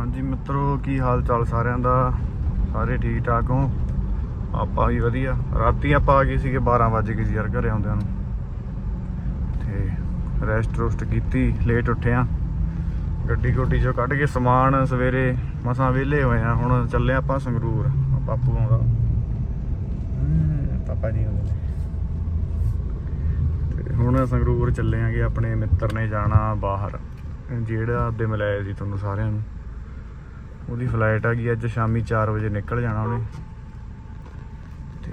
ਹਾਂਜੀ ਮਿੱਤਰੋ ਕੀ ਹਾਲ ਚਾਲ ਸਾਰਿਆਂ ਦਾ? ਸਾਰੇ ਠੀਕ ਠਾਕ ਹੋ? ਆਪਾਂ ਵੀ ਵਧੀਆ। ਰਾਤੀ ਆਪਾਂ ਆ ਗਏ ਸੀਗੇ 12 ਵਜੇ ਗਏ ਸੀ ਯਾਰ ਘਰੇ ਆਉਂਦਿਆਂ ਨੂੰ। ਤੇ ਰੈਸਟ ਰੋਸਟ ਕੀਤੀ ਲੇਟ ਉੱਠਿਆ। ਗੱਡੀ ਕੋਟੀ ਚੋਂ ਕੱਢ ਕੇ ਸਮਾਨ ਸਵੇਰੇ ਮਸਾਂ ਵਿਹਲੇ ਹੋਏ ਆ। ਹੁਣ ਚੱਲੇ ਆਪਾਂ ਸੰਗਰੂਰ ਬਾਪੂ ਆਉਂਦਾ। ਪਾਪਾ ਜੀ ਆਉਂਦੇ ਤੇ ਹੁਣ ਸੰਗਰੂਰ ਚੱਲੇ ਆਂਗੇ ਆਪਣੇ ਮਿੱਤਰ ਨੇ ਜਾਣਾ ਬਾਹਰ। ਜਿਹੜਾ ਆਪਦੇ ਮਿਲਾਇਆ ਸੀ ਤੁਹਾਨੂੰ ਸਾਰਿਆਂ ਨੂੰ। ਉਹਦੀ ਫਲਾਈਟ ਹੈਗੀ ਅੱਜ ਸ਼ਾਮੀ 4 ਵਜੇ ਨਿਕਲ ਜਾਣਾ ਉਹਨੇ। ਤੇ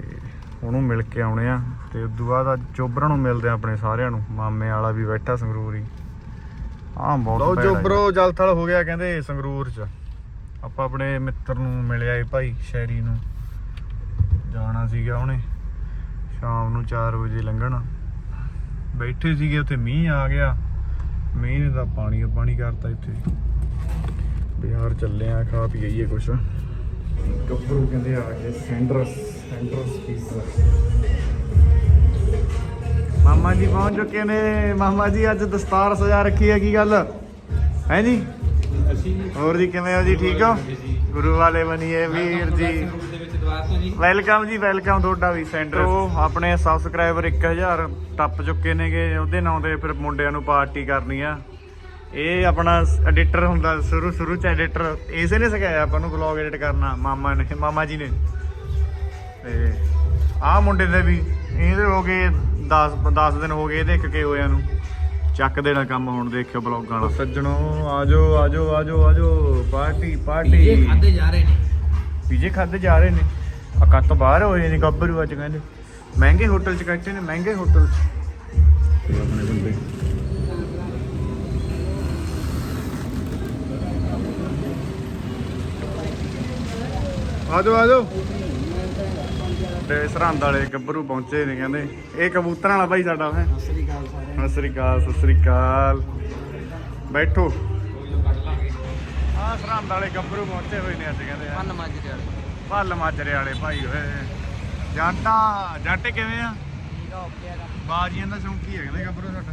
ਉਹਨੂੰ ਮਿਲ ਕੇ ਆਉਣੇ ਆ। ਤੇ ਉਸ ਤੋਂ ਬਾਅਦ ਅੱਜ ਚੋਬਰਾਂ ਨੂੰ ਮਿਲਦੇ ਆ ਆਪਣੇ ਸਾਰਿਆਂ ਨੂੰ। ਮਾਮੇ ਵਾਲਾ ਵੀ ਬੈਠਾ ਸੰਗਰੂਰ ਹੀ। ਹਾਂ ਬਹੁਤ ਭੈੜਾ ਚੋਬਰੋ ਜਲਥਲ ਹੋ ਗਿਆ ਕਹਿੰਦੇ ਸੰਗਰੂਰ ਚ। ਆਪਾਂ ਆਪਣੇ ਮਿੱਤਰ ਨੂੰ ਮਿਲਿਆ ਏ ਭਾਈ ਸ਼ੈਰੀ ਨੂੰ। ਜਾਣਾ ਸੀਗਾ ਉਹਨੇ। ਸ਼ਾਮ ਨੂੰ 4 ਵਜੇ ਲੰਘਣਾ। ਬੈਠੇ ਸੀਗੇ ਉੱਥੇ ਮੀਂਹ ਆ ਗਿਆ। ਮੀਂਹ ਨੇ ਤਾਂ ਪਾਣੀ ਪਾਣੀ ਕਰਤਾ ਇੱਥੇ। ਬਿਹਾਰ ਚੱਲੇ ਆ ਖਾ ਪੀ ਗਈਏ ਕੁਛ। ਗੱਭਰੂ ਕਹਿੰਦੇ ਆ ਗਏ ਸੈਂਡਰਸ ਸੈਂਡਰਸ ਪੀਜ਼ਾ ਮਾਮਾ ਜੀ ਪਹੁੰਚ ਚੁੱਕੇ ਨੇ। ਮਾਮਾ ਜੀ ਅੱਜ ਦਸਤਾਰ ਸਜਾ ਰੱਖੀ ਹੈ ਕੀ ਗੱਲ? ਹੈ ਜੀ? ਹੋਰ ਜੀ ਕਿਵੇਂ ਹੋ ਜੀ? ਠੀਕ ਹੋ? ਗੁਰੂ ਵਾਲੇ ਬਣੀਏ ਵੀਰ ਜੀ। ਵੈਲਕਮ ਜੀ। ਵੈਲਕਮ ਤੁਹਾਡਾ ਵੀ ਸੈਂਟਰ ਉਹ ਆਪਣੇ ਸਬਸਕ੍ਰਾਈਬਰ 1000 ਟੱਪ ਚੁੱਕੇ ਨੇਗੇ ਉਹਦੇ ਨਾਂ ਤੇ ਫਿਰ ਮੁੰਡਿਆਂ ਨੂੰ ਪਾਰਟੀ ਕਰਨੀ ਆ। ਇਹ ਆਪਣਾ ਐਡੀਟਰ ਹੁੰਦਾ ਸ਼ੁਰੂ ਸ਼ੁਰੂ ਚ ਐਡੀਟਰ ਇਸੇ ਨੇ ਸਿਖਾਇਆ ਆਪਾਂ ਨੂੰ ਵਲੌਗ ਐਡਿਟ ਕਰਨਾ ਮਾਮਾ ਨੇ ਮਾਮਾ ਜੀ ਨੇ। ਤੇ ਆਹ ਮੁੰਡੇ ਦੇ ਵੀ ਇਹਦੇ ਹੋ ਗਏ 10 10 ਦਿਨ ਹੋ ਗਏ ਇਹਦੇ ਇੱਕ ਕੇ ਹੋਇਆਂ ਨੂੰ। ਚੱਕ ਦੇਣਾ ਕੰਮ ਹੁਣ ਦੇਖਿਓ ਬਲੌਗਾਂ ਵਾਲਾ ਸੱਜਣੋ ਆਜੋ ਆਜੋ ਆਜੋ ਆਜੋ ਪਾਰਟੀ ਪਾਰਟੀ ਪੀਜੇ ਖਾਦੇ ਜਾ ਰਹੇ ਨੇ। ਪੀਜੇ ਖਾਦੇ ਜਾ ਰਹੇ ਨੇ। ਆ ਕੱਤ ਬਾਹਰ ਹੋਏ ਨੇ ਗੱਭਰੂ ਅੱਜ ਕਹਿੰਦੇ। ਮਹਿੰਗੇ ਹੋਟਲ ਚ ਕੱਟੇ ਨੇ ਮਹਿੰਗੇ ਹੋਟਲ ਚ। ਤੇ ਆਪਣੇ ਬੰਦੇ। ਆਜੋ ਆਜੋ। ਤੇ ਸਰਹੰਦ ਵਾਲੇ ਗੱਭਰੂ ਪਹੁੰਚੇ ਨੇ ਕਹਿੰਦੇ। ਇਹ ਕਬੂਤਰਾਂ ਵਾਲਾ ਭਾਈ ਸਾਡਾ ਹੈ। ਸ੍ਰੀ ਅਕਾਲ ਸਾਰਿਆਂ ਸਤਿ ਸ੍ਰੀ ਅਕਾਲ ਸਤਿ ਸ੍ਰੀ ਅਕਾਲ। ਬੈਠੋ। ਆ ਸਰਹੰਦ ਵਾਲੇ ਗੱਭਰੂ ਪਹੁੰਚੇ ਹੋਏ ਨੇ ਅੱਜ ਕਹਿੰਦੇ ਆ। ਮਨ ਮਾਜਰੇ ਵਾਲੇ। ਭੱਲ ਮਾਜਰੇ ਵਾਲੇ ਭਾਈ ਓਏ। ਜਾਂਟਾ ਜਾਂਟੇ ਕਿਵੇਂ ਆ? ਠੀਕ ਆ ਓਕੇ ਆ। ਬਾਜੀਆਂ ਦਾ ਸ਼ੌਂਕੀ ਹੈ ਕਹਿੰਦੇ ਗੱਭਰੂ ਸਾਡਾ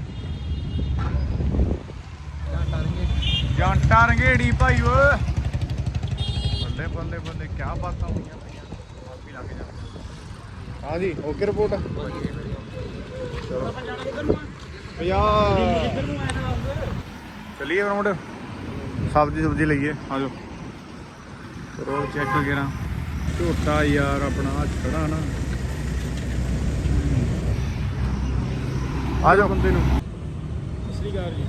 ਜਾਂਟਾ ਰੰਗੇੜੀ ਭਾਈ ਓਏ। ਬੱਲੇ ਬੱਲੇ ਬੱਲੇ ਕੀ ਬਾਤਾਂ ਹੋਈਆਂ ਪਈਆਂ। ਆਪੀ ਲੱਗ ਜਾ ਹਾਂ ਜੀ ਓਕੇ ਰਿਪੋਰਟ। ਚਲੋ। ਭਈਆ ਚਲਿਏ ਰੌਂਡ ਸਬਜ਼ੀ ਸਬਜ਼ੀ ਲਈਏ ਆ ਜਾਓ। ਰੋਲ ਚੈੱਕ ਕਰਾਂ ਝੋਟਾ ਯਾਰ ਆਪਣਾ ਖੜਾ ਨਾ। ਆ ਜਾਓ ਬੰਦੇ ਨੂੰ। ਸ੍ਰੀ ਅਕਾਲ ਜੀ।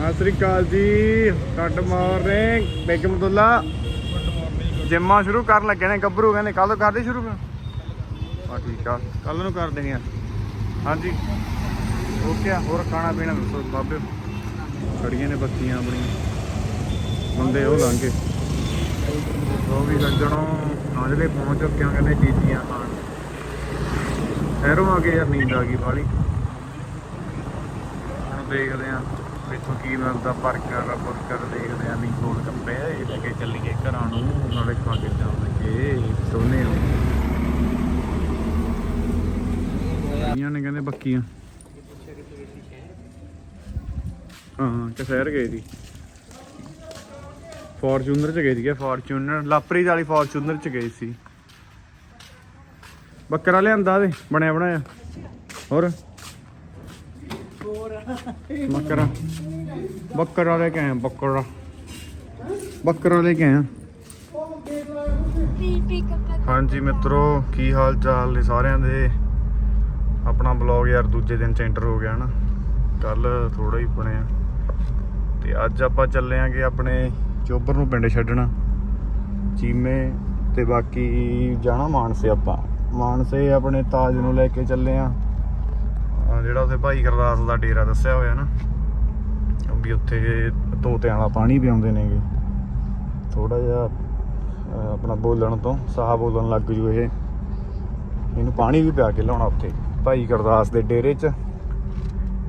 ਸਤਿ ਸ੍ਰੀ ਅਕਾਲ ਜੀ ਗੁੱਡ ਮਾਰਨਿੰਗ ਬੇਗਮਦੁੱਲਾ ਜਿੰਮਾਂ ਸ਼ੁਰੂ ਕਰਨ ਲੱਗੇ ਨੇ, ਗੱਭਰੂ, ਕਹਿੰਦੇ ਕੱਲ ਤੋਂ ਕਰਦੇ ਸ਼ੁਰੂ ਆ ਠੀਕ ਆ ਕੱਲ ਨੂੰ ਕਰ ਦੇਣੀ ਆ ਹਾਂਜੀ ਓਕੇ ਹੋਰ ਖਾਣਾ ਪੀਣਾ ਦੱਸੋ ਬਾਬੇ? ਖੜੀਆਂ ਨੇ ਬੱਤੀਆਂ ਆਪਣੀਆਂ। ਬੰਦੇ ਉਹ ਲੰਘੇ ਉਹ ਵੀ ਗੱਜਣੋਂ ਨਾਜਲੇ ਪਹੁੰਚ ਚੁੱਕਿਆ ਕਹਿੰਦੇ ਚੀਜ਼ੀਆਂ ਖਾਣ। ਠਹਿਰੋ ਆ ਕੇ ਯਾਰ, ਨੀਂਦ ਆ ਗਈ ਬਾਲੀ ਹੁਣ ਦੇਖਦੇ ਆ ਇੱਥੋਂ ਕੀ ਮਿਲਦਾ 버ਗਰ 버ਗਰ ਦੇਖਦੇ ਆ ਨਹੀਂ ਗੋਲ ਕੱਪੇ ਇਹ ਲੈ ਕੇ ਚੱਲੀਏ ਘਰਾਂ ਨੂੰ, ਨਾਲੇ ਖਾ ਕੇ ਜਾਵਾਂਗੇ ਸੋਨੇ ਨੂੰ ਨੇ ਕਹਿੰਦੇ ਬੱਕੀਆਂ। ਹਾਂ, ਕਸਹਿਰ ਗਏ ਦੀ ਫੋਰਚੂਨਰ ਚ ਗਏ ਸੀਗੇ, ਫੋਰਚੂਨਰ, ਲਾਪਰੀ ਵਾਲੀ ਫੋਰਚੂਨਰ ਚ ਗਏ ਸੀ। ਬੱਕਰਾ ਲਿਆਂਦਾ ਤੇ ਬਣਿਆ ਬਣਾਇਆ ਹੋਰ? ਬੱਕਰਾ। ਬੱਕਰਾ ਲੈ ਕੇ ਆਇਆ, ਬੱਕਰਾ। ਬੱਕਰਾ ਲੈ ਕੇ ਆਇਆ। ਹਾਂਜੀ ਮਿੱਤਰੋ, ਕੀ ਹਾਲ ਚਾਲ ਨੇ ਸਾਰਿਆਂ ਦੇ? ਆਪਣਾ ਬਲੌਗ ਯਾਰ ਦੂਜੇ ਦਿਨ ਚ ਐਂਟਰ ਹੋ ਗਿਆ ਨਾ। ਕੱਲ ਥੋੜਾ ਹੀ ਬਣਿਆ। ਤੇ ਅੱਜ ਆਪਾਂ ਚੱਲੇ ਆਂਗੇ ਆਪਣੇ ਚੋਬਰ ਨੂੰ ਪਿੰਡ ਛੱਡਣਾ। ਚੀਮੇ ਤੇ ਬਾਕੀ ਜਾਣਾ ਮਾਨਸੇ ਆਪਾਂ। ਮਾਨਸੇ ਆਪਣੇ ਤਾਜ ਨੂੰ ਲੈ ਕੇ ਚੱਲੇ ਆ। ਜਿਹੜਾ ਉੱਥੇ ਭਾਈ ਗੁਰਦਾਸ ਦਾ ਡੇਰਾ ਦੱਸਿਆ ਹੋਇਆ ਨਾ ਵੀ ਉੱਥੇ ਤੋਤਿਆਂ ਵਾਲਾ ਪਾਣੀ ਪਿਆਉਂਦੇ ਨੇਗੇ। ਥੋੜਾ ਜਿਹਾ ਆਪਣਾ ਬੋਲਣ ਤੋਂ ਸਾਹ ਬੋਲਣ ਲੱਗ ਜੂ ਇਹ। ਇਹਨੂੰ ਪਾਣੀ ਵੀ ਪਿਆ ਕੇ ਲਾਉਣਾ ਉੱਥੇ। ਭਾਈ ਗੁਰਦਾਸ ਦੇ ਡੇਰੇ 'ਚ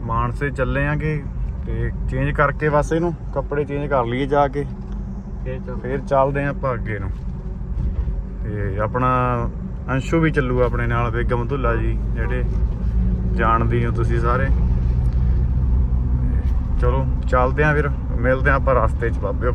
ਮਾਨਸੇ ਚੱਲੇ ਆਂਗੇ ਤੇ ਚੇਂਜ ਕਰਕੇ ਬਸ ਇਹਨੂੰ ਕੱਪੜੇ ਚੇਂਜ ਕਰ ਲਈਏ ਜਾ ਕੇ। ਫੇਰ ਚੱਲਦੇ ਆਂ। ਆਪਾਂ ਅੱਗੇ ਨੂੰ। ਤੇ ਆਪਣਾ ਅੰਸ਼ੂ ਵੀ ਚੱਲੂਗਾ ਆਪਣੇ ਨਾਲ ਬੇਗਮ ਧੁੱਲਾ ਜੀ ਜਿਹੜੇ ਜਾਣਦੇ ਹੋ ਤੁਸੀਂ ਸਾਰੇ। ਚਲੋ ਚੱਲਦੇ ਆਂ ਫਿਰ। ਮਿਲਦੇ ਆਂ ਆਪਾਂ ਰਸਤੇ 'ਚ ਬਾਬਿਓ।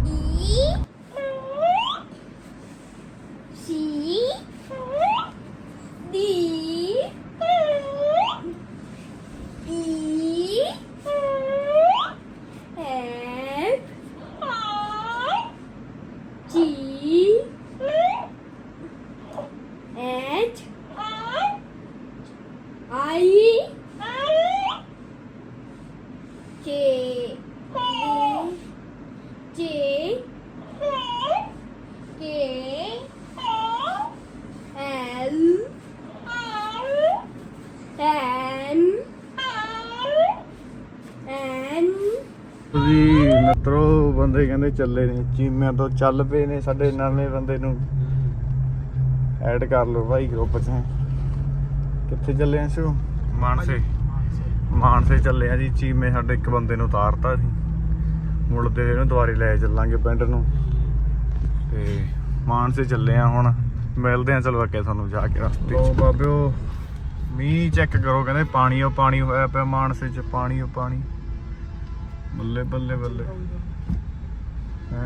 ਬੰਦੇ ਕਹਿੰਦੇ ਚੱਲੇ ਨੇ ਚੀਮਿਆਂ ਤੋਂ ਚੱਲ ਪਏ ਨੇ ਸਾਡੇ ਨਵੇਂ ਬੰਦੇ ਨੂੰ। ਐਡ ਕਰ ਲਓ ਭਾਈ ਗਰੁੱਪ 'ਚ। ਕਿੱਥੇ ਚੱਲੇ ਆਂ ਸ਼ੋ? ਮਾਨਸੇ। ਮਾਨਸੇ। ਚੱਲੇ ਆ ਜੀ ਚੀਮੇ ਸਾਡੇ ਇੱਕ ਬੰਦੇ ਨੂੰ ਉਤਾਰਤਾ ਸੀ। ਮੁੜਦੇ ਇਹਨੂੰ ਦੁਬਾਰੇ ਲੈ ਚੱਲਾਂਗੇ ਪਿੰਡ ਨੂੰ। ਤੇ ਮਾਨਸੇ ਚੱਲੇ ਆ ਹੁਣ। ਮਿਲਦੇ ਆ ਚਲੋ ਅੱਗੇ ਤੁਹਾਨੂੰ ਜਾ ਕੇ ਰਸਤੇ ਲੋ ਬਾਬਿਓ ਮੀਂਹ ਚੈੱਕ ਕਰੋ ਕਹਿੰਦੇ ਪਾਣੀ ਉਹ ਪਾਣੀ ਹੋਇਆ ਪਿਆ ਮਾਨਸੇ 'ਚ ਪਾਣੀ ਉਹ ਪਾਣੀ। ਬੱਲੇ ਬੱਲੇ ਬੱਲੇ। ਹੈ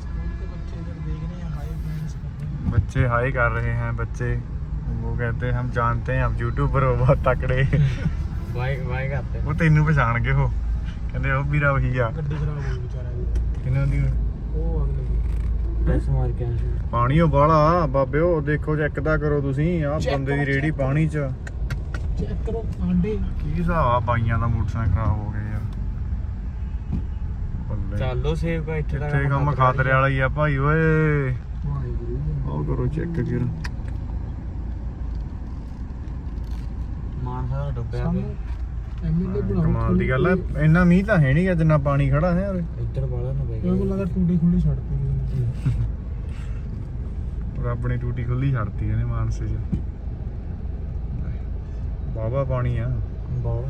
स्कूल के बच्चे इधर देख रहे हैं हाय फ्रेंड्स कर रहे हैं बच्चे हाई कर रहे हैं बच्चे वो कहते हैं हम जानते हैं आप यूट्यूबर हो बहुत तकड़े बाइक बाइक आते ਉਹ ਤੈਨੂੰ ਪਛਾਣ ਗਏ ਹੋ ਕਹਿੰਦੇ ਉਹ ਵੀਰਾ ਉਹੀ ਆ गड्डी खराब हो गई बेचारा की। ਕਿਹਨਾਂ ਦੀ वो अगले की बस मार के आए ਪਾਣੀ ਉਹ ਬਾਲਾ ਬਾਬਿਓ ਦੇਖੋ ਚੈੱਕ ਤਾਂ ਕਰੋ ਤੁਸੀਂ ਆ Check ਬੰਦੇ ਦੀ ਕਰੋ, ਰੇੜੀ check ਪਾਣੀ 'ਚ चेक करो आंडे ਕੀ ਹਿਸਾਬ ਆ ਬਾਈਆਂ ਦਾ ਮੋਟਰਸਾਈਕਲ ਖਰਾਬ ਹੋ ਗਿਆ ਚੱਲ ਲੋ ਸੇਵ ਕਾ ਇੱਥੇ ਦਾ ਇੱਥੇ ਕੰਮ ਖਾਤਰੇ ਵਾਲਾ ਹੀ ਆ ਭਾਈ ਓਏ। ਆਹ ਕਰੋ ਚੈੱਕ ਜਰਾ ਮਾਨਸਾ ਤਾਂ ਹੈ ਨਹੀਂ ਜਿੰਨਾ ਪਾਣੀ ਖੜਾ ਟੂਟੀ ਖੁੱਲੀ ਰੱਬ ਨੇ ਟੂਟੀ ਖੁੱਲੀ ਛੱਡਤੀ ਇਹਨੇ ਮਾਨਸੇ 'ਚ। ਬਾਬਾ ਪਾਣੀ ਆ। ਬਾਬਾ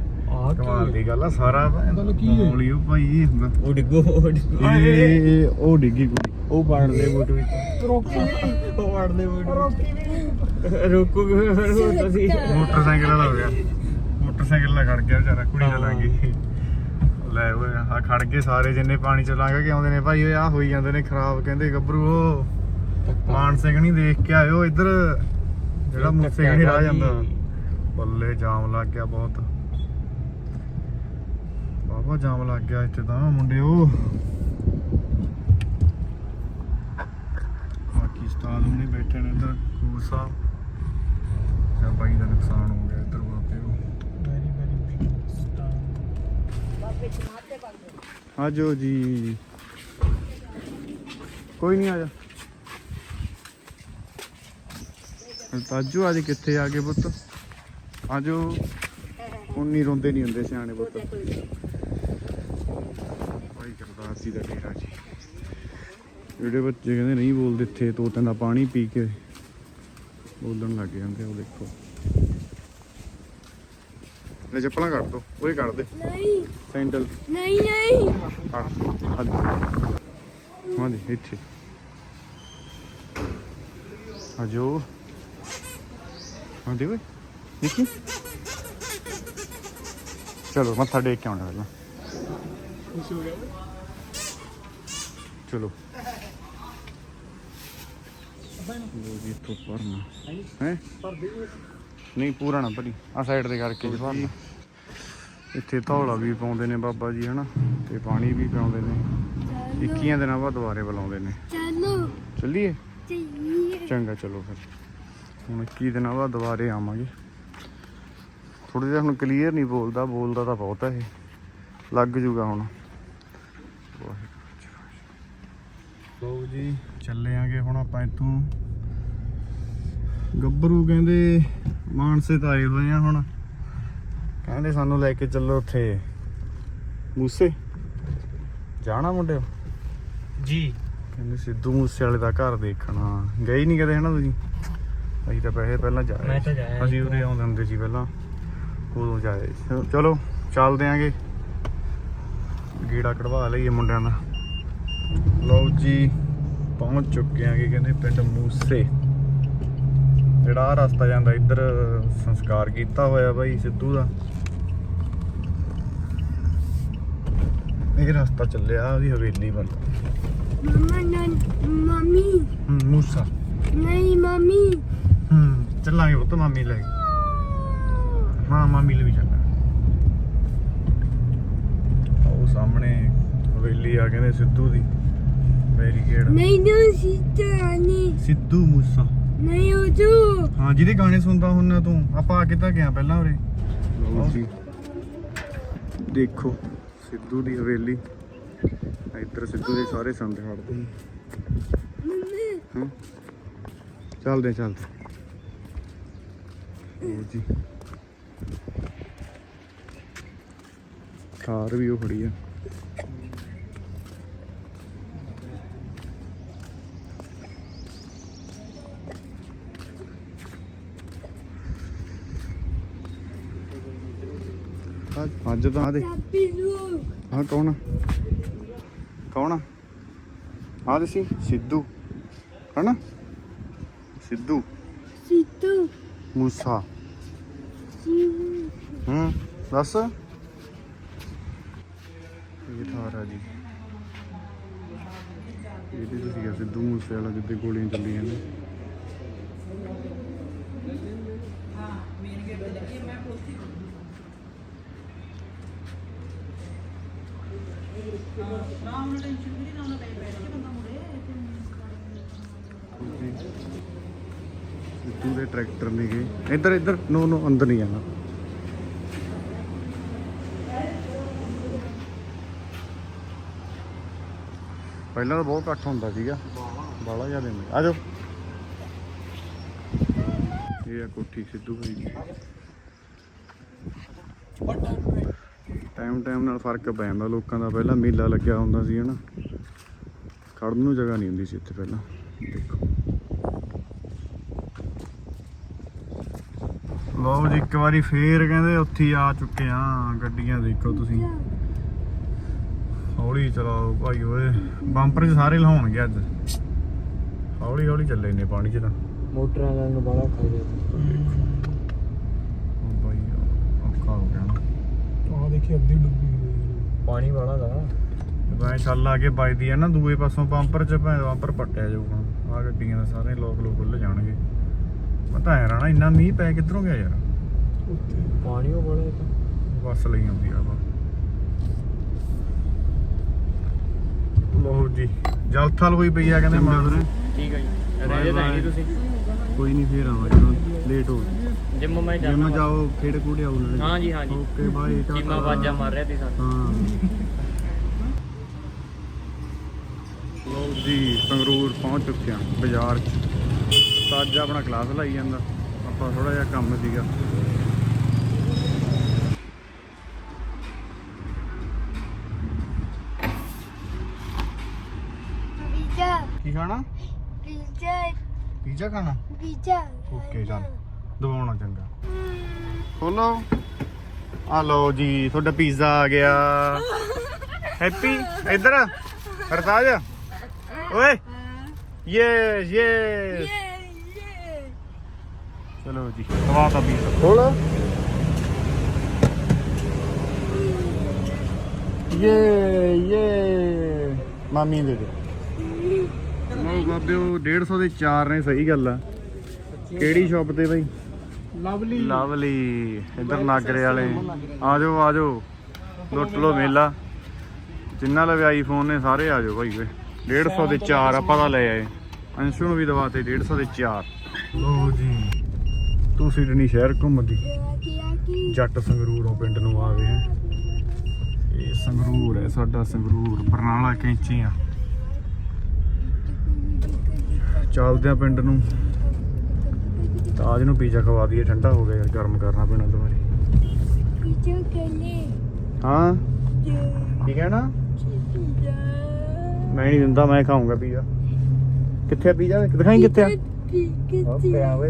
ਆ ਕਮਾਲ ਦੀ ਗੱਲ ਆ ਸਾਰਾ ਗੱਲ ਕੀ ਹੈ? ਮੌਲੀ ਉਹ ਭਾਈ ਇਹ ਹੁੰਦਾ। ਉਹ ਡਿੱਗੋ ਉਹ ਡਿੱਗੋ। ਇਹ ਇਹ- ਇਹ ਉਹ ਡਿੱਗੀ ਕੁੜੀ ਉਹ ਪੜਦੇ ਬੋਟ ਵਿੱਚ। ਰੋਕੀ ਉਹ ਪੜਦੇ ਬੋਟ ਰੋਕੋ ਫਿਰ ਹੋਰ ਤੁਸੀਂ। ਮੋਟਰਸਾਈਕਲ ਵਾਲਾ ਹੋ ਗਿਆ। ਮੋਟਰਸਾਈਕਲ ਨਾਲ ਖੜ ਗਿਆ ਵਿਚਾਰਾ ਕੁੜੀ ਨਾਲ ਲੱਗ ਗਈ। ਲੈ ਓਏ ਆ ਖੜ ਕੇ ਸਾਰੇ ਜਿੰਨੇ ਪਾਣੀ ਚ ਲੰਘ ਕੇ ਆਉਂਦੇ ਨੇ ਭਾਈ ਓਏ ਆ ਹੋਈ ਜਾਂਦੇ ਨੇ ਖਰਾਬ ਕਹਿੰਦੇ ਗੱਭਰੂ ਉਹ ਮਾਨ ਸਿੰਘ ਨਹੀਂ ਦੇਖ ਕੇ ਆਇਓ ਇੱਧਰ। ਜਿਹੜਾ ਮੁੱਸੇ ਨਹੀਂ ਰਾਹ ਜਾਂਦਾ। ਬੱਲੇ ਜਾਮ ਲੱਗ ਗਿਆ ਬਹੁਤ। ਬਾਬਾ ਜਾਮ ਲੱਗ ਗਿਆ ਇੱਥੇ ਤਾਂ ਮੁੰਡਿਓ। ਬਾਕੀ ਉਸਤਾਦ ਹੁਣੇ ਬੈਠੇ ਨੇ ਇੱਧਰ ਸਾਹਿਬ। ਜਾਂ ਬਾਈ ਦਾ ਨੁਕਸਾਨ ਹੋ ਗਿਆ ਇੱਧਰ ਬਾਬਿਓ। ਵੈਰੀ ਆਜੋ ਜੀ। ਕੋਈ ਨਹੀਂ ਆਜਾ ਤਾਜੂ ਅੱਜ ਕਿੱਥੇ ਆ ਗਏ ਪੁੱਤ? ਆਜੋ ਨਹੀਂ ਰੋਂਦੇ ਨਹੀਂ ਹੁੰਦੇ ਸਿਆਣੇ ਪੁੱਤ। ਜੀ ਦਾ ਡੇਰਾ ਜੀ। ਜਿਹੜੇ ਬੱਚੇ ਕਹਿੰਦੇ ਨਹੀਂ ਬੋਲਦੇ ਇੱਥੇ ਤੋਤਿਆਂ ਦਾ ਪਾਣੀ ਪੀ ਕੇ ਬੋਲਣ ਲੱਗ ਜਾਂਦੇ ਉਹ ਦੇਖੋ। ਲੈ ਚੱਪਲਾਂ ਕੱਢ ਦੋ ਉਹੀ ਕੱਢ ਦੇ। ਨਹੀਂ। ਸੈਂਡਲ। ਨਹੀਂ ਨਹੀਂ। ਹਾਂ ਹਾਂਜੀ ਹਾਂਜੀ ਇੱਥੇ। ਆਜੋ ਹਾਂਜੀ ਓਏ ਨਿੱਕੀ ਚਲੋ ਮੱਥਾ ਟੇਕ ਕੇ ਆਉਣਾ ਪਹਿਲਾਂ। ਖੁਸ਼ ਹੋ ਗਿਆ ਚਲੋ। ਲੋ ਜੀ ਇੱਥੋਂ ਭਰਨਾ ਹੈ? ਨਹੀਂ ਪੂਰਾ ਨਾ ਭਰੀ। ਆ ਸਾਈਡ ਤੇ ਕਰਕੇ ਜੀ। ਭਰਨਾ ਇੱਥੇ ਧੌਲਾ ਵੀ ਪਾਉਂਦੇ ਨੇ ਬਾਬਾ ਜੀ ਹਨਾ? ਤੇ ਪਾਣੀ ਵੀ ਪਿਆਉਂਦੇ ਨੇ। 21 ਦਿਨਾਂ ਬਾਅਦ ਦੁਬਾਰੇ ਬੁਲਾਉਂਦੇ ਨੇ। ਚਲੋ। ਚੱਲੀਏ? ਚੱਲੀਏ। ਚੰਗਾ ਚਲੋ ਫਿਰ। ਹੁਣ 21 ਦਿਨਾਂ ਬਾਅਦ ਦੁਬਾਰੇ ਆਵਾਂਗੇ। ਥੋੜਾ ਜਿਹਾ ਹੁਣ ਕਲੀਅਰ ਨਹੀਂ ਬੋਲਦਾ ਬੋਲਦਾ ਤਾਂ ਬਹੁਤ ਹੈ ਇਹ। ਲੱਗ ਜੂਗਾ ਹੁਣ। ਲੋ ਜੀ ਚੱਲੇ ਆਂਗੇ ਹੁਣ ਆਪਾਂ ਇੱਥੋਂ। ਗੱਭਰੂ ਕਹਿੰਦੇ ਮਾਨਸੇ ਤਾਂ ਆਏ ਹੋਏ ਆ ਹੁਣ। ਕਹਿੰਦੇ ਸਾਨੂੰ ਲੈ ਕੇ ਚੱਲੋ ਉੱਥੇ ਮੂਸੇ। ਜਾਣਾ ਮੁੰਡਿਓ? ਜੀ। ਕਹਿੰਦੇ ਸਿੱਧੂ ਮੂਸੇ ਵਾਲੇ ਦਾ ਘਰ ਦੇਖਣਾ ਗਏ ਨਹੀਂ ਕਦੇ ਹਨਾ ਤੁਸੀਂ? ਅਸੀਂ ਤਾਂ ਪੈਸੇ ਪਹਿਲਾਂ ਜਾ ਮੈਂ ਤਾਂ ਜਾਇਆ ਅਸੀਂ ਉਰੇ ਆਉਂਦੇ ਹੁੰਦੇ ਸੀ ਪਹਿਲਾਂ। ਉਦੋਂ ਜਾਏ। ਚਲੋ ਚੱਲਦੇ ਆਂਗੇ। ਗੀੜਾ ਕਢਵਾ ਲਈਏ ਮੁੰਡਿਆਂ ਦਾ। ਲਓ ਜੀ ਪਹੁੰਚ ਚੁੱਕੇ ਆਂਗੇ ਕਹਿੰਦੇ ਪਿੰਡ ਮੂਸੇ। ਜਿਹੜਾ ਰਸਤਾ ਜਾਂਦਾ ਇੱਧਰ ਸੰਸਕਾਰ ਕੀਤਾ ਹੋਇਆ ਬਾਈ ਸਿੱਧੂ ਦਾ। ਇਹ ਰਸਤਾ ਚੱਲਿਆ ਉਹਦੀ ਹਵੇਲੀ ਵੱਲ। ਮਮਾ ਨਨ ਮੰਮੀ। ਹੂੰ, ਮੂਸਾ। ਨਹੀਂ ਮੰਮੀ। ਹੂੰ ਚੱਲਾਂਗੇ ਉਹ ਤਾਂ ਮਾਮੀ ਲੈ ਕੇ। ਹਾਂ ਮਾਮੀ ਲਈ ਵੀ ਚੱਲਣਾ ਉਹ ਸਾਹਮਣੇ ਹਵੇਲੀ ਆ ਕਹਿੰਦੇ ਸਿੱਧੂ ਦੀ। ਬੈਰੀਕੇਡ। ਨਹੀਂ ਨਾ ਸੀਤਾ ਨਹੀਂ ਸਿੱਧੂ ਮੂਸਾ। ਨਹੀਂ ਉਹ ਜੋ। ਹਾਂ ਜਿਹਦੇ ਗਾਣੇ ਸੁਣਦਾ ਹੁੰਨਾ ਤੂੰ ਆਪਾਂ ਆ ਕਿੱਦਾਂ ਗਿਆ ਪਹਿਲਾਂ ਉਰੇ? ਲਓ ਜੀ। ਦੇਖੋ ਸਿੱਧੂ ਦੀ ਹਵੇਲੀ। ਇੱਧਰ ਸਿੱਧੂ ਦੇ ਸਾਰੇ ਸੰਦ ਖੜਦੇ ਨੇ। ਮੰਮੀ। ਹਾਂ। ਚੱਲਦੇ ਹਾਂ, ਚੱਲਦੇ ਜੀ। ਕਾਰ ਵੀ ਉਹ ਖੜੀ ਆ। ਅੱਜ- ਤਾਂ ਆ ਦੇ ਹਾਂ ਕੌਣ ਆ? ਕੌਣ ਆ? ਆ ਦੇ ਸੀ ਸਿੱਧੂ। ਹਨਾ? ਸਿੱਧੂ। ਸੀਤੂ ਮੂਸਾ। ਹੂੰ ਦੱਸ। ਇਹ ਥਾਰ ਆ ਜੀ ਇਹਦੇ ਤੋਂ ਸੀਗਾ ਸਿੱਧੂ ਮੂਸੇ ਵਾਲਾ ਜਿੱਦੇ ਗੋਲੀਆਂ ਚੱਲੀਆਂ ਨੇ। ਸਿੱਧੂ ਦੇ ਟਰੈਕਟਰ ਨੇਗੇ ਇੱਧਰ ਇੱਧਰ। ਨੋ ਨੋ, ਅੰਦਰ ਨਹੀਂ ਜਾਣਾ। ਪਹਿਲਾਂ ਤਾਂ ਬਹੁਤ ਇਕੱਠ ਹੁੰਦਾ ਸੀਗਾ। ਬਾਲਾ ਜ਼ਿਆਦਾ ਹੁੰਦਾ। ਆ ਜਾਓ। ਇਹ ਆ ਕੋਠੀ ਸਿੱਧੂ ਭਾਈ ਦੀ। ਟਾਈਮ ਟਾਈਮ ਨਾਲ ਫ਼ਰਕ ਪੈ ਜਾਂਦਾ ਲੋਕਾਂ ਦਾ। ਪਹਿਲਾਂ ਮੇਲਾ ਲੱਗਿਆ ਹੁੰਦਾ ਸੀ ਹਨਾ। ਖੜਨ ਨੂੰ ਜਗ੍ਹਾ ਨਹੀਂ ਹੁੰਦੀ ਸੀ ਇੱਥੇ ਪਹਿਲਾਂ। ਦੇਖੋ। ਲਓ ਜੀ ਇੱਕ ਵਾਰੀ ਫੇਰ ਕਹਿੰਦੇ ਉੱਥੇ ਆ ਚੁੱਕੇ ਆ ਗੱਡੀਆਂ ਦੇਖੋ ਤੁਸੀਂ। ਹੌਲੀ ਚਲਾਓ ਭਾਈ ਓਏ। ਬੰਪਰ 'ਚ ਸਾਰੇ ਲਹਾਉਣਗੇ ਅੱਜ। ਹੌਲੀ ਹੌਲੀ ਚੱਲੇ ਨੇ ਪਾਣੀ 'ਚ ਤਾਂ। ਮੋਟਰਾਂ ਦਾ ਨੂੰ ਬੜਾ ਖਾ ਗਿਆ ਉਹ ਭਾਈ ਔਖਾ ਹੋ ਗਿਆ ਦੇਖੀ ਅੱਧੀ ਡੁੱਬੀ ਹੋਈ ਹੈ। ਪਾਣੀ ਵਾਲਾ ਦਾ ਮੈਂ ਛੱਲ ਆ ਕੇ ਵੱਜਦੀ ਆ ਨਾ ਦੂਏ ਪਾਸੋਂ ਬੰਪਰ 'ਚ ਭੈਣ ਬੰਪਰ ਪੱਟਿਆ ਜਾਊਗਾ। ਆ ਗੱਡੀਆਂ ਦਾ ਸਾਰੇ ਲੋਕ ਲੋਕ ਖੁੱਲ ਜਾਣਗੇ। ਪਤਾ ਹੈ ਰਾਣਾ ਇੰਨਾ ਮੀਂਹ ਪੈ ਕਿੱਧਰੋਂ ਗਿਆ ਯਾਰ? ਉੱਥੇ। ਪਾਣੀ ਉਹ ਬੜਾ ਤਾਂ। ਬੱਸ ਲਈ ਆਉਂਦੀ ਆ ਵਾ ਜੀ ਜਲਥਲ ਹੋਈ ਪਈ ਆ ਕਹਿੰਦੇ ਮਾਦਰ ਠੀਕ ਹੈ ਜੀ। ਰਹਿ. ਜਾਈਏ ਤੁਸੀਂ। ਕੋਈ ਨਹੀਂ ਫੇਰ ਆਵਾਂਗੇ ਲੇਟ ਹੋ ਗਏ ਜਿੰਮ ਮੈਂ ਜਿਮ ਜਾਣਾ ਜਾਓ ਖੇਡ ਕੂੜੇ ਆਉ ਨਾਲੇ ਹਾਂ ਜੀ ਹਾਂ ਜੀ। ਓਕੇ ਬਾਈ ਚੀਮਾ ਵਾਜਾ ਮਾਰ ਰਿਹਾ ਸੀ ਸਾਨੂੰ। ਹਾਂ। ਲੋ ਜੀ ਸੰਗਰੂਰ ਪਹੁੰਚ ਚੁੱਕੇ ਹਾਂ ਬਾਜ਼ਾਰ 'ਚ। ਤਾਂ ਅੱਜ ਆਪਣਾ ਕਲਾਸ ਲਾਈ ਜਾਂਦਾ। ਆਪਾਂ ਥੋੜਾ ਜਿਹਾ ਕੰਮ ਸੀਗਾ। ਪੀਜ਼ਾ। ਕੀ ਖਾਣਾ? ਪੀਜ਼ਾ। ਪੀਜ਼ਾ ਖਾਣਾ? ਪੀਜ਼ਾ। ਓਕੇ ਚੱਲ। ਦਵਾਉਣਾ ਚੰਗਾ। ਖੋਲੋ ਆ ਲਓ ਜੀ ਤੁਹਾਡਾ ਪੀਜ਼ਾ ਆ ਗਿਆ। ਹੈਪੀ ਇੱਧਰ ਹਰਤਾਜ। ਓਏ ਯੇ ਯੇ ਚਲੋ ਜੀ ਖਵਾ ਤਾ ਪੀਜ਼ਾ ਖੋਲ ਯੇ ਯੇ ਮਾਮੀ ਦੇ ਦੇ। ਲਓ ਬਾਬਿਓ 150 ਦੇ ਚਾਰ ਨੇ ਸਹੀ ਗੱਲ ਆ। ਕਿਹੜੀ ਸ਼ਾਪ ਤੇ ਬਾਈ? ਲਵਲੀ। ਲਵਲੀ ਇੱਧਰ ਨਾਗਰੇ ਵਾਲੇ। ਆਜੋ ਆਜੋ। ਲੁੱਟ ਲੋ ਮੇਲਾ। ਜਿੰਨਾ ਲਵੇ ਆਈਫੋਨ ਨੇ ਸਾਰੇ ਆਜੋ ਭਾਈ ਵੇ। 150 ਦੇ ਚਾਰ ਆਪਾਂ ਤਾਂ ਲੈ ਆਏ। ਅੰਸ਼ੂ ਨੂੰ ਵੀ ਦਵਾਤੇ 150 ਦੇ ਚਾਰ। ਲੋ ਜੀ। ਤੂੰ ਸਿਡਨੀ ਸ਼ਹਿਰ ਘੁੰਮਦੀ। ਜੱਟ ਸੰਗਰੂਰੋਂ ਪਿੰਡ ਨੂੰ ਆ ਗਏ ਹੈ ਇਹ ਸੰਗਰੂਰ ਹੈ ਸਾਡਾ ਸੰਗਰੂਰ। ਬਰਨਾਲਾ ਕੈਂਚੀਆਂ। ਚੱਲਦੇ ਆ ਪਿੰਡ ਨੂੰ। ਤਾਜ ਨੂੰ ਪੀਜ਼ਾ ਖਵਾ ਦਈਏ ਠੰਡਾ ਹੋ ਗਿਆ ਯਾਰ ਗਰਮ ਕਰਨਾ ਪੈਣਾ ਦੁਬਾਰੇ। ਪੀਜ਼ਾ ਕਲੇ ਹਾਂ? ਕੀ ਕਹਿਣਾ? ਮੈਂ ਨਹੀਂ ਦਿੰਦਾ ਮੈਂ ਖਾਊਂਗਾ ਪੀਜ਼ਾ। ਕਿੱਥੇ ਪੀਜ਼ਾ? ਦਿਖਾਈ ਕਿੱਥੇ ਆ? ਓਕੇ ਆ? ਵੇ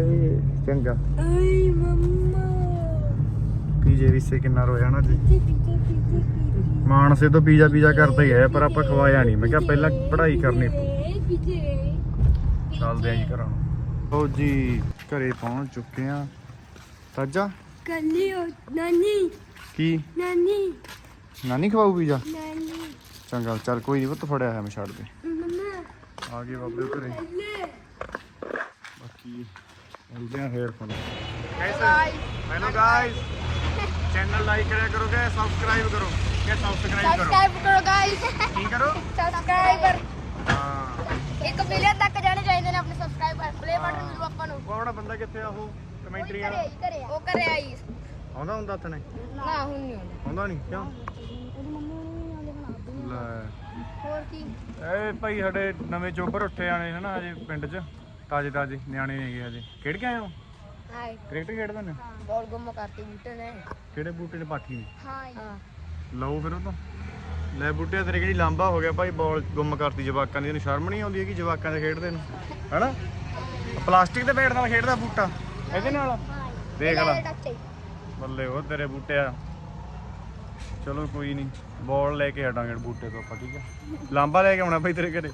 ਚੰਗਾ। ਆਈ ਮੰਮਾ। ਪੀਜੇ ਵਿਸੇ ਕਿੰਨਾ ਰੋਇਆ ਨਾ ਜੀ ਮਾਨਸੇ ਤੋਂ ਪੀਜ਼ਾ ਪੀਜ਼ਾ ਕਰਦੇ ਗਏ ਪਰ ਆਪਾਂ ਖਵਾਇਆ ਨਹੀਂ ਮੈਂ ਕਿਹਾ ਪਹਿਲਾਂ ਪੜ੍ਹਾਈ ਕਰਨੀ ਪਊ। ਚੱਲਦੇ ਆ ਜੀ ਘਰਾਂ ਨੂੰ। ਲਓ ਜੀ। ਘਰੇ ਪਹੁੰਚ ਚੁੱਕੇ ਆ ਤਾਜਾ? ਕੱਲੀ ਨਾਨੀ। ਕੀ? ਨਾਨੀ। ਨਾਨੀ ਖਵਾਊ ਪੀਜ਼ਾ? ਨਾਨੀ। ਚੰਗਾ ਚੱਲ ਕੋਈ ਨਹੀਂ ਪੁੱਤ ਫੜਿਆ ਹੈ ਮੈਂ ਛੱਡ ਦੇ। ਮੰਮਾ। ਆ ਗਏ ਬਾਬੇ ਘਰੇ ਲੈ ਬਾਕੀ ਮਿਲਦੇ ਆ ਫੇਰ phone hello guys channel like ਕਰਿਆ ਕਰੋਗੇ ਸਬਸਕ੍ਰਾਈਬ ਕਰੋ ਕਿ ਸਬਸਕ੍ਰਾਈਬ ਕਰੋ। ਸਬਸਕ੍ਰਾਈਬ ਕਰੋ ਗਾਇਸ ਕੀ ਕਰੋ? ਸਬਸਕ੍ਰਾਈਬਰ ਹਾਂ ਇੱਕ ਮਿਲੀਅਨ ਤੱਕ ਜਾਣੇ ਚਾਹੀਦੇ ਨੇ ਆਪਣੇ ਸਬਸਕ੍ਰਾਈਬਰ ਪਲੇ ਬਟਨ ਮਿਲੂ ਆਪਾਂ ਨੂੰ। ਕੌਣ ਬੰਦਾ ਕਿੱਥੇ ਆ ਉਹ? ਕਮੈਂਟਰੀ ਘਰੇ ਵਾਲਾ? ਆਈ ਘਰੇ ਉਹ ਘਰੇ ਆਈ। ਆਉਂਦਾ ਹੁੰਦਾ ਤਨੇ ਨਾ? ਹੁਣ ਨਹੀਂ ਆਉਂਦਾ। ਆਉਂਦਾ ਨਹੀਂ ਕਿਉਂ? ਲੈ। ਹੋਰ ਕੀ? ਇਹ ਭਾਈ ਸਾਡੇ ਨਵੇਂ ਚੋਬਰ ਉੱਠੇ ਆਣੇ ਹਨਾ ਅਜੇ ਪਿੰਡ 'ਚ। ਤਾਜੇ ਤਾਜੇ ਨਿਆਣੇ ਹੈਗੇ ਅਜੇ ਖੇਡ ਕੇ ਆਏ ਹੋ? ਹਾਏ। ਕ੍ਰਿਕਟ ਖੇਡਦੇ ਨੇ? ਬੋਲ ਗੁੰਮ ਕਰਤੀ ਬੂਟੇ ਨੇ। ਕਿਹੜੇ ਬੂਟੇ ਨੇ ਪਾਠੀ ਨੇ? ਹਾਂ ਲਓ ਫਿਰ ਉਹ ਤੋਂ। ਲੈ ਬੁੱਟਿਆ ਤੇਰੇ ਕਿਹੜੀ ਲਾਂਬਾ ਹੋ ਗਿਆ ਭਾਈ? ਬਾਲ ਗੁੰਮ ਕਰਤੀ ਜਵਾਕਾਂ ਦੀ ਇਹਨੂੰ ਸ਼ਰਮ ਨਹੀਂ ਆਉਂਦੀ ਹੈਗੀ ਜਵਾਕਾਂ ਦੇ ਖੇਡਦੇ ਨੂੰ? ਹੈਨਾ? ਪਲਾਸਟਿਕ ਦੇ ਬੈਟ ਨਾਲ ਖੇਡਦਾ ਬੂਟਾ? ਇਹਦੇ ਨਾਲ? ਦੇਖ ਲੈ। ਬੱਲੇ ਉਹ ਤੇਰੇ ਬੂਟਿਆ ਚਲੋ ਕੋਈ ਨਹੀਂ ਬਾਲ ਲੈ ਕੇ ਹਟਾਂਗੇ ਬੂਟੇ ਤੋਂ ਆਪਾਂ ਠੀਕ ਹੈ ਲਾਂਬਾ ਲੈ ਕੇ ਆਉਣਾ ਭਾਈ ਤੇਰੇ ਘਰੇ।